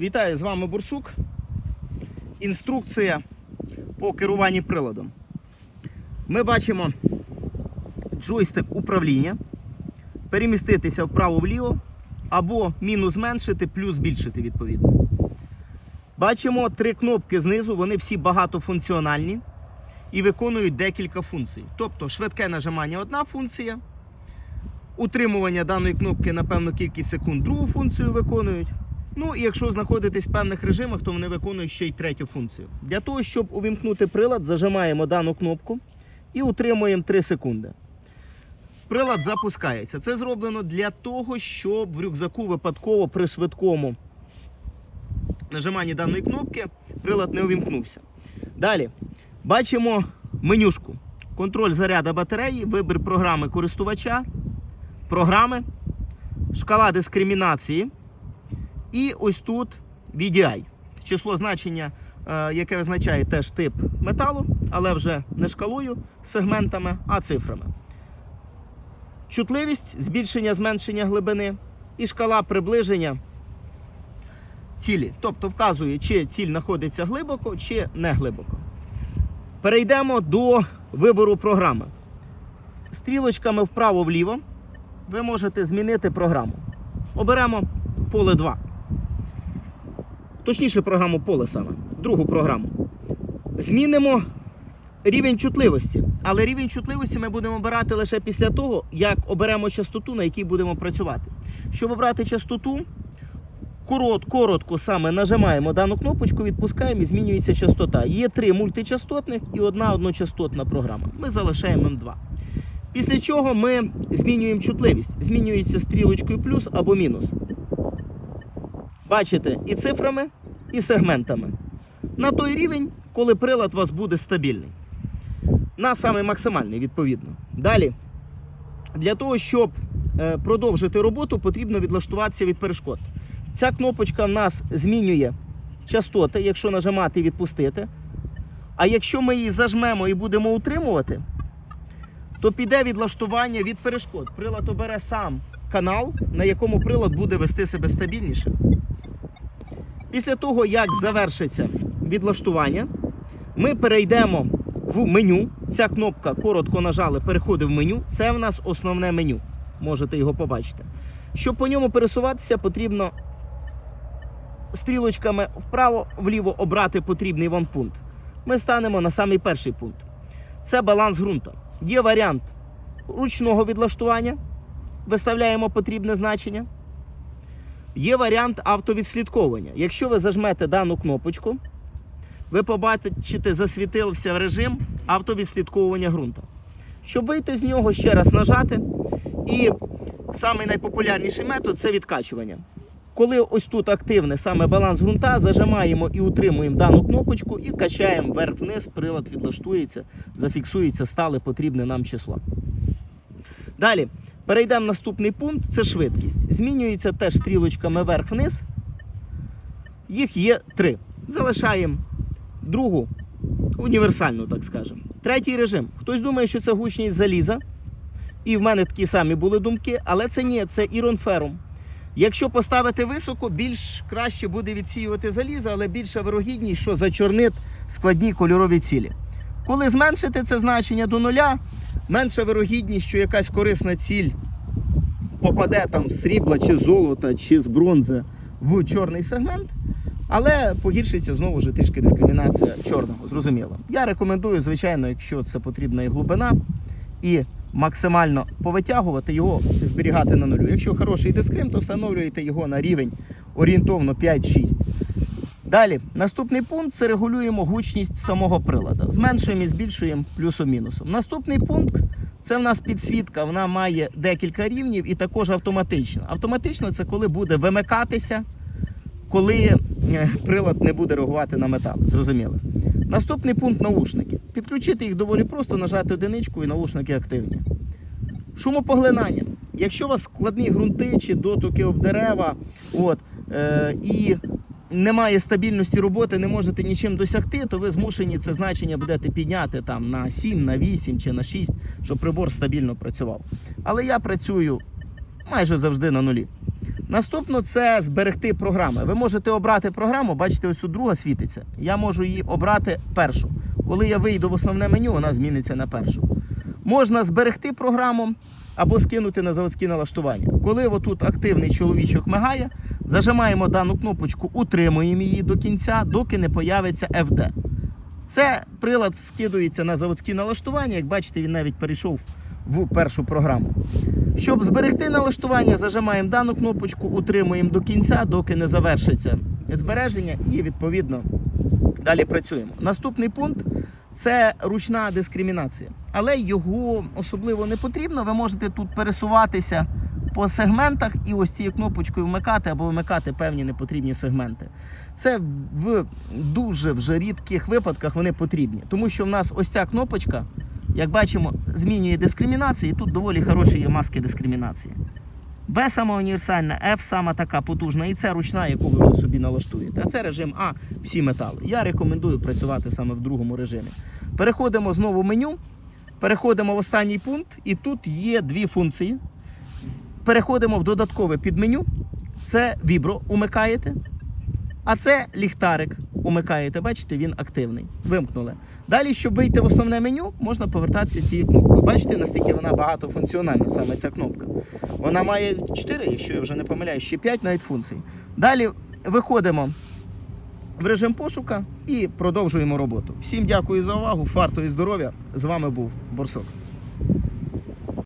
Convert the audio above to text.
Вітаю з вами Бурсук. Інструкція по керуванні приладом. Ми бачимо джойстик управління, переміститися вправо-вліво або мінус зменшити, плюс збільшити відповідно. Бачимо три кнопки знизу, вони всі багатофункціональні і виконують декілька функцій. Тобто швидке нажимання одна функція, утримування даної кнопки на певну кількість секунд другу функцію виконують. Ну і якщо знаходитесь в певних режимах, то вони виконують ще й третю функцію. Для того, щоб увімкнути прилад, зажимаємо дану кнопку і утримуємо 3 секунди. Прилад запускається. Це зроблено для того, щоб в рюкзаку випадково при швидкому нажиманні даної кнопки прилад не увімкнувся. Далі бачимо менюшку. Контроль заряду батареї, вибір програми користувача, програми, шкала дискримінації. І ось тут VDI. Число значення, е, яке визначає теж тип металу, але вже не шкалою, сегментами, а цифрами. Чутливість, збільшення, зменшення глибини і шкала приближення цілі. Тобто вказує, чи ціль знаходиться глибоко, чи не глибоко. Перейдемо до вибору програми. Стрілочками вправо-вліво ви можете змінити програму. Оберемо поле 2. Точніше, програму поле саме, другу програму. Змінимо рівень чутливості. Але рівень чутливості ми будемо обирати лише після того, як оберемо частоту, на якій будемо працювати. Щоб обрати частоту, коротко саме нажимаємо дану кнопочку, відпускаємо і змінюється частота. Є три мультичастотних і одна одночастотна програма. Ми залишаємо М2. Після чого ми змінюємо чутливість. Змінюється стрілочкою плюс або мінус. Бачите і цифрами, і сегментами. На той рівень, коли прилад у вас буде стабільний. На самий максимальний, відповідно. Далі, для того, щоб е, продовжити роботу, потрібно відлаштуватися від перешкод. Ця кнопочка в нас змінює частоти, якщо нажимати і відпустити. А якщо ми її зажмемо і будемо утримувати, то піде відлаштування від перешкод. Прилад обере сам канал, на якому прилад буде вести себе стабільніше. Після того, як завершиться відлаштування, ми перейдемо в меню. Ця кнопка коротко нажали, переходить в меню. Це в нас основне меню. Можете його побачити. Щоб по ньому пересуватися, потрібно стрілочками вправо-вліво обрати потрібний вам пункт. Ми станемо на самий перший пункт. Це баланс ґрунта. Є варіант ручного відлаштування. Виставляємо потрібне значення. Є варіант автовідслідковування. Якщо ви зажмете дану кнопочку, ви побачите, засвітився режим автовідслідковування ґрунта. Щоб вийти з нього, ще раз нажати. І самий найпопулярніший метод це відкачування. Коли ось тут активне саме баланс ґрунта, зажимаємо і утримуємо дану кнопочку і качаємо вверх-вниз, прилад відлаштується, зафіксується стале потрібне нам число. Далі перейдемо в наступний пункт це швидкість. Змінюється теж стрілочками вверх-вниз. Їх є три. Залишаємо другу універсальну, так скажемо. Третій режим. Хтось думає, що це гучність заліза. І в мене такі самі були думки, але це ні, це іронферум. Якщо поставити високо, більш краще буде відсіювати залізо, але більша вирогідність, що зачорнить складні кольорові цілі. Коли зменшити це значення до нуля, менша вирогідність, що якась корисна ціль попаде там з срібла чи з золота, чи з бронзи в чорний сегмент. Але погіршиться знову ж трішки дискримінація чорного, зрозуміло. Я рекомендую, звичайно, якщо це потрібна і глибина, і максимально повитягувати його і зберігати на нулю. Якщо хороший дискрим, то встановлюєте його на рівень орієнтовно 5-6. Далі, наступний пункт це регулюємо гучність самого прилада. Зменшуємо і збільшуємо плюсом-мінусом. Наступний пункт це в нас підсвітка, вона має декілька рівнів і також автоматична. Автоматично це коли буде вимикатися, коли е, прилад не буде реагувати на метал. Зрозуміло. Наступний пункт наушники. Підключити їх доволі просто, нажати одиничку і наушники активні. Шумопоглинання. Якщо у вас складні ґрунти чи дотуки об дерева, от, е, і немає стабільності роботи, не можете нічим досягти, то ви змушені це значення будете підняти там, на 7, на 8 чи на 6, щоб прибор стабільно працював. Але я працюю майже завжди на нулі. Наступно це зберегти програми. Ви можете обрати програму, бачите, ось тут друга світиться. Я можу її обрати першу. Коли я вийду в основне меню, вона зміниться на першу. Можна зберегти програму або скинути на заводські налаштування. Коли отут активний чоловічок мигає, зажимаємо дану кнопочку, утримуємо її до кінця, доки не появиться FD. Це прилад скидується на заводські налаштування. Як бачите, він навіть перейшов в першу програму. Щоб зберегти налаштування, зажимаємо дану кнопочку, утримуємо до кінця, доки не завершиться збереження, і відповідно далі працюємо. Наступний пункт це ручна дискримінація, але його особливо не потрібно. Ви можете тут пересуватися по сегментах і ось цією кнопочкою вмикати або вимикати певні непотрібні сегменти. Це в дуже вже рідких випадках вони потрібні, тому що в нас ось ця кнопочка, як бачимо, змінює дискримінації. Тут доволі хороші є маски дискримінації. Б сама універсальна, F сама така потужна, і це ручна, яку ви вже собі налаштуєте. А це режим А, всі метали. Я рекомендую працювати саме в другому режимі. Переходимо знову в меню, переходимо в останній пункт, і тут є дві функції. Переходимо в додаткове підменю. Це вібро умикаєте. А це ліхтарик умикаєте. Бачите, він активний. Вимкнули. Далі, щоб вийти в основне меню, можна повертатися цією кнопкою. Бачите, наскільки вона багатофункціональна, саме ця кнопка. Вона має 4, якщо я вже не помиляюсь, ще 5 навіть функцій. Далі виходимо в режим пошука і продовжуємо роботу. Всім дякую за увагу. Фарту і здоров'я. З вами був Борсок.